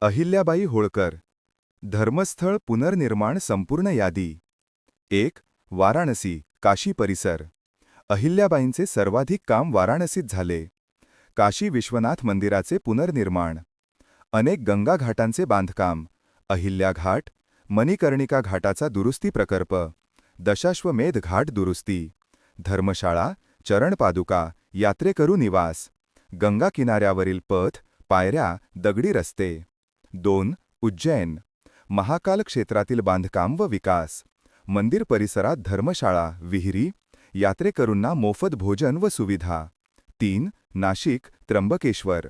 अहिल्याबाई होळकर. धर्मस्थळ पुनर्निर्माण संपूर्ण यादी. एक वाराणसी काशी परिसर. अहिल्याबाईंचे सर्वाधिक काम वाराणसीत झाले. काशी विश्वनाथ मंदिराचे पुनर्निर्माण. अनेक गंगा घाटांचे बांधकाम. अहिल्या घाट मणिकर्णिका घाटाचा दुरुस्ती प्रकल्प. दशाश्वमेध घाट दुरुस्ती. धर्मशाळा चरणपादुका यात्रेकरू निवास. गंगा किनाऱ्यावरील पथ पायऱ्या दगडी रस्ते. दोन उज्जैन. महाकाल क्षेत्रातील बांधकाम व विकास. मंदिर परिसरात धर्मशाळा विहिरी यात्रेकरूंना मोफत भोजन व सुविधा. तीन नाशिक त्र्यंबकेश्वर.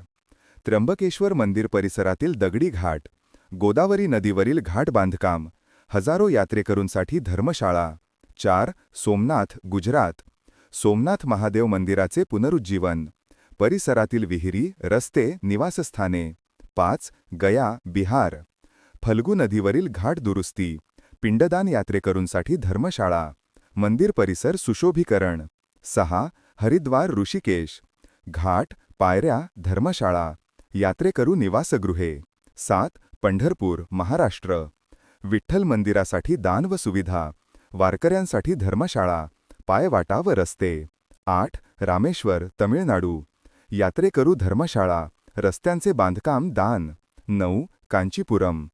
त्र्यंबकेश्वर मंदिर परिसरातील दगडी घाट. गोदावरी नदीवरील घाट बांधकाम. हजारो यात्रेकरूंसाठी धर्मशाळा. चार सोमनाथ गुजरात. सोमनाथ महादेव मंदिराचे पुनरुज्जीवन. परिसरातील विहिरी रस्ते निवासस्थाने. पाच गया बिहार. फल्गू नदीवरील घाट दुरुस्ती पिंडदान यात्रेकरूंसाठी धर्मशाळा मंदिर परिसर सुशोभीकरण. सहा हरिद्वार ऋषिकेश. घाट पायऱ्या धर्मशाळा. यात्रेकरू निवासगृहे. सात पंढरपूर महाराष्ट्र. विठ्ठल मंदिरासाठी दान व सुविधा. वारकऱ्यांसाठी धर्मशाळा पायवाटा व रस्ते. आठ रामेश्वर तमिळनाडू. यात्रेकरू धर्मशाळा. रस्त्यांचे बांधकाम दान नऊ कांचीपुरम.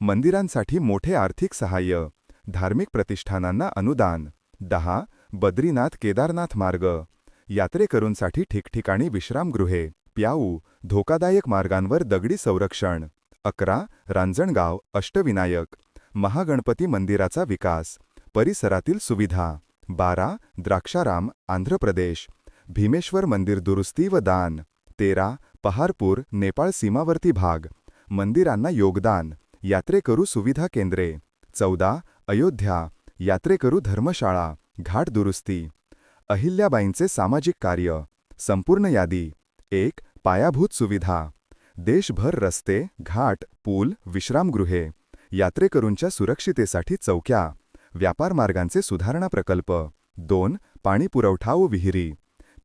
मंदिरांसाठी मोठे आर्थिक सहाय्य धार्मिक प्रतिष्ठानांना अनुदान दहा बद्रीनाथ केदारनाथ मार्ग. यात्रेकरूंसाठी ठिकठिकाणी विश्रामगृहे प्याऊ धोकादायक मार्गांवर दगडी संरक्षण. अकरा रांजणगाव अष्टविनायक. महागणपती मंदिराचा विकास परिसरातील सुविधा. बारा द्राक्षाराम आंध्र प्रदेश. भीमेश्वर मंदिर दुरुस्ती व दान. तेरा पहारपूर नेपाळ सीमावर्ती भाग. मंदिरांना योगदान. यात्रेकरू सुविधा केंद्रे. चौदा अयोध्या. यात्रेकरू धर्मशाळा. घाट दुरुस्ती. अहिल्याबाईंचे सामाजिक कार्य. संपूर्ण यादी. एक पायाभूत सुविधा. देशभर रस्ते घाट पूल विश्रामगृहे. यात्रेकरूंच्या सुरक्षितेसाठी चौक्या. व्यापार मार्गांचे सुधारणा प्रकल्प. दोन पाणी पुरवठा व विहिरी.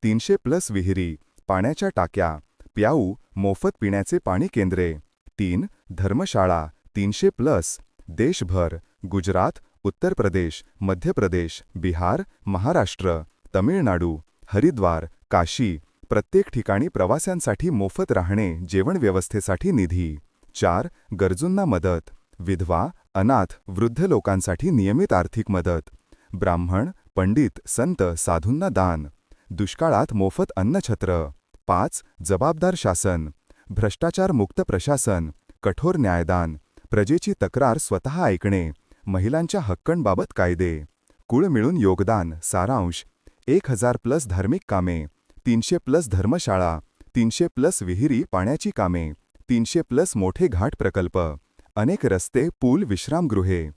तीनशे प्लस विहिरी. पाण्याच्या टाक्या. प्याऊ मोफत पिण्याचे पाणी केंद्रे. तीन धर्मशाळा तीनशे प्लस. देशभर गुजरात उत्तर प्रदेश मध्य प्रदेश बिहार महाराष्ट्र तमिळनाडू हरिद्वार काशी. प्रत्येक ठिकाणी प्रवाशांसाठी मोफत राहणे जेवण व्यवस्थेसाठी निधी. चार गरजूंना मदत. विधवा अनाथ वृद्ध लोकांसाठी नियमित आर्थिक मदत. ब्राह्मण पंडित संत साधूंना दान. दुष्काळात मोफत अन्नछत्र. पाच जबाबदार शासन भ्रष्टाचार मुक्त प्रशासन कठोर न्यायदान प्रजेची तक्रार स्वतः ऐकणे महिलांच्या हक्कांबाबत कायदे कुळ मिळून योगदान सारांश एक हजार प्लस धार्मिक कामे तीनशे प्लस धर्मशाळा तीनशे प्लस विहिरी पाण्याची कामे तीनशे प्लस मोठे घाट प्रकल्प अनेक रस्ते पूल विश्रामगृहे